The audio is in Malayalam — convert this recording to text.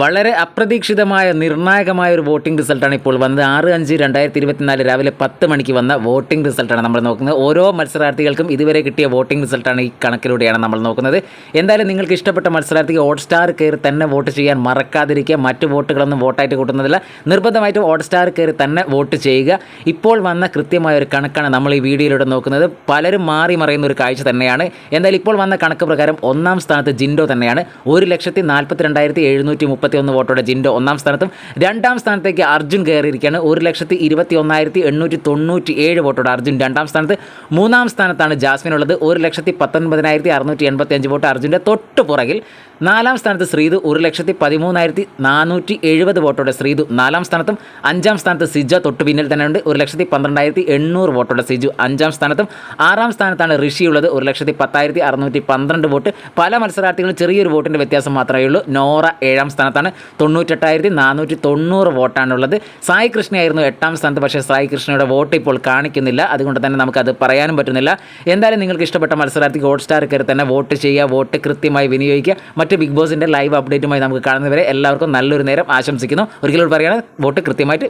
വളരെ അപ്രതീക്ഷിതമായ നിർണായകമായ ഒരു വോട്ടിംഗ് റിസൾട്ടാണ് ഇപ്പോൾ വന്നത്. ആറ് അഞ്ച് രണ്ടായിരത്തി ഇരുപത്തിനാല് രാവിലെ പത്ത് മണിക്ക് വന്ന വോട്ടിംഗ് റിസൾട്ടാണ് നമ്മൾ നോക്കുന്നത്. ഓരോ മത്സരാർത്ഥികൾക്കും ഇതുവരെ കിട്ടിയ വോട്ടിംഗ് റിസൾട്ടാണ് ഈ കണക്കിലൂടെയാണ് നമ്മൾ നോക്കുന്നത്. എന്തായാലും നിങ്ങൾക്ക് ഇഷ്ടപ്പെട്ട മത്സരാർത്ഥിക്ക് ഹോട്ട് സ്റ്റാർ കയറി തന്നെ വോട്ട് ചെയ്യാൻ മറക്കാതിരിക്കുക. മറ്റ് വോട്ടുകളൊന്നും വോട്ടായിട്ട് കൂട്ടുന്നതില്ല. നിർബന്ധമായിട്ടും ഹോട്ട് സ്റ്റാർ കയറി തന്നെ വോട്ട് ചെയ്യുക. ഇപ്പോൾ വന്ന കൃത്യമായ ഒരു കണക്കാണ് നമ്മൾ ഈ വീഡിയോയിലൂടെ നോക്കുന്നത്. പലരും മാറി മറയുന്ന ഒരു കാഴ്ച തന്നെയാണ്. എന്തായാലും ഇപ്പോൾ വന്ന കണക്ക് പ്രകാരം ഒന്നാം സ്ഥാനത്ത് ജിൻഡോ തന്നെയാണ്. ഒരു ലക്ഷത്തി നാൽപ്പത്തി രണ്ടായിരത്തി എഴുന്നൂറ്റി മുപ്പത്തി ഒന്ന് വോട്ടോടെ ജിൻഡോ ഒന്നാം സ്ഥാനത്തും രണ്ടാം സ്ഥാനത്തേക്ക് അർജുൻ കയറിയിരിക്കുകയാണ്. ഒരു ലക്ഷത്തി ഇരുപത്തി ഒന്നായിരത്തി എണ്ണൂറ്റി തൊണ്ണൂറ്റി ഏഴ് വോട്ടോടെ അർജുൻ രണ്ടാം സ്ഥാനത്ത്. മൂന്നാം സ്ഥാനത്താണ് ജാസ്മിൻ ഉള്ളത്. ഒരു ലക്ഷത്തി പത്തൊൻപതിനായിരത്തി അറുന്നൂറ്റി എൺപത്തി അഞ്ച് വോട്ട് അർജുന്റെ തൊട്ട് പുറകിൽ. നാലാം സ്ഥാനത്ത് ശ്രീതു ഒരു ലക്ഷത്തി പതിമൂന്നായിരത്തി നാനൂറ്റി എഴുപത് വോട്ടോടെ ശ്രീതു നാലാം സ്ഥാനത്തും. അഞ്ചാം സ്ഥാനത്ത് സിജ തൊട്ട് പിന്നിൽ തന്നെ ഉണ്ട് ഒരു ലക്ഷത്തി പന്ത്രണ്ടായിരത്തി എണ്ണൂറ് വോട്ടോടെ സിജു അഞ്ചാം സ്ഥാനത്തും. ആറാം സ്ഥാനത്താണ് ഋഷി ഉള്ളത്. ഒരു ലക്ഷത്തി പത്തായിരത്തി അറുന്നൂറ്റി പന്ത്രണ്ട് വോട്ട്. പല മത്സരാർത്ഥികളും ചെറിയൊരു വോട്ടിന്റെ വ്യത്യാസം മാത്രമേ ഉള്ളൂ നോറ ഏഴാം സ്ഥാനത്താണ് തൊണ്ണൂറ്റെട്ടായിരത്തി നാനൂറ്റി തൊണ്ണൂറ് വോട്ടാണുള്ളത്. സായി കൃഷ്ണയായിരുന്നു എട്ടാം സ്ഥാനത്ത്. പക്ഷേ സായി കൃഷ്ണയുടെ വോട്ട് ഇപ്പോൾ കാണിക്കുന്നില്ല. അതുകൊണ്ട് തന്നെ നമുക്കത് പറയാനും പറ്റുന്നില്ല. എന്തായാലും നിങ്ങൾക്ക് ഇഷ്ടപ്പെട്ട മത്സരാർത്ഥിക്ക് ഹോട്ട് സ്റ്റാർ കയറി തന്നെ വോട്ട് ചെയ്യുക വോട്ട് കൃത്യമായി വിനിയോഗിക്കുക. മറ്റ് ബിഗ് ബോസിന്റെ ലൈവ് അപ്ഡേറ്റുമായി നമുക്ക് കാണുന്നവരെ എല്ലാവർക്കും നല്ലൊരു നേരം ആശംസിക്കുന്നു. ഒരിക്കലും പറയുകയാണ് വോട്ട് കൃത്യമായിട്ട്